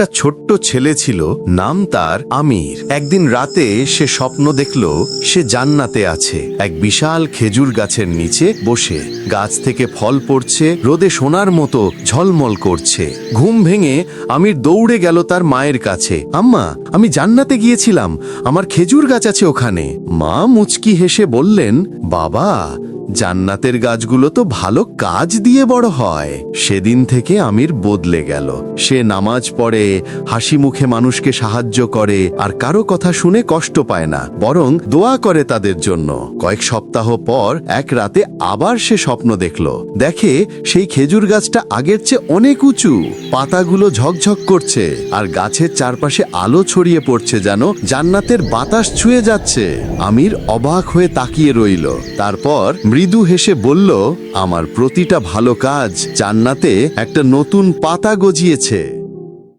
একটা ছোট্ট ছেলে ছিল, নাম তার আমির। একদিন রাতে সে স্বপ্ন দেখল, সে জান্নাতে আছে। এক বিশাল খেজুর গাছের নিচে বসে। গাছ থেকে ফল পড়ছে, রোদে সোনার মতো ঝলমল করছে। ঘুম ভেঙে আমির দৌড়ে গেল তার মায়ের কাছে। আম্মা, আমি জান্নাতে গিয়েছিলাম, আমার খেজুর গাছ আছে ওখানে। মা মুচকি হেসে বললেন, বাবা জান্নাতের গাছগুলো তো ভালো কাজ দিয়ে বড় হয়। সেদিন থেকে আমির বদলে গেল। সে নামাজ পড়ে, হাসি মুখে মানুষকে সাহায্য করে, আর কারও কথা শুনে কষ্ট পায় না, বরং দোয়া করে তাদের জন্য। কয়েক সপ্তাহ পর এক রাতে আবার সে স্বপ্ন দেখল। দেখে সেই খেজুর গাছটা আগের চেয়ে অনেক উঁচু। পাতাগুলো ঝকঝক করছে, আর গাছের চারপাশে আলো ছড়িয়ে পড়ছে যেন জান্নাতের বাতাস ছুঁয়ে যাচ্ছে। আমির অবাক হয়ে তাকিয়ে রইল। তারপর মৃদু হেসে বলল আমার প্রতিটা ভালো কাজ জান্নাতে একটা নতুন পাতা গজিয়েছে।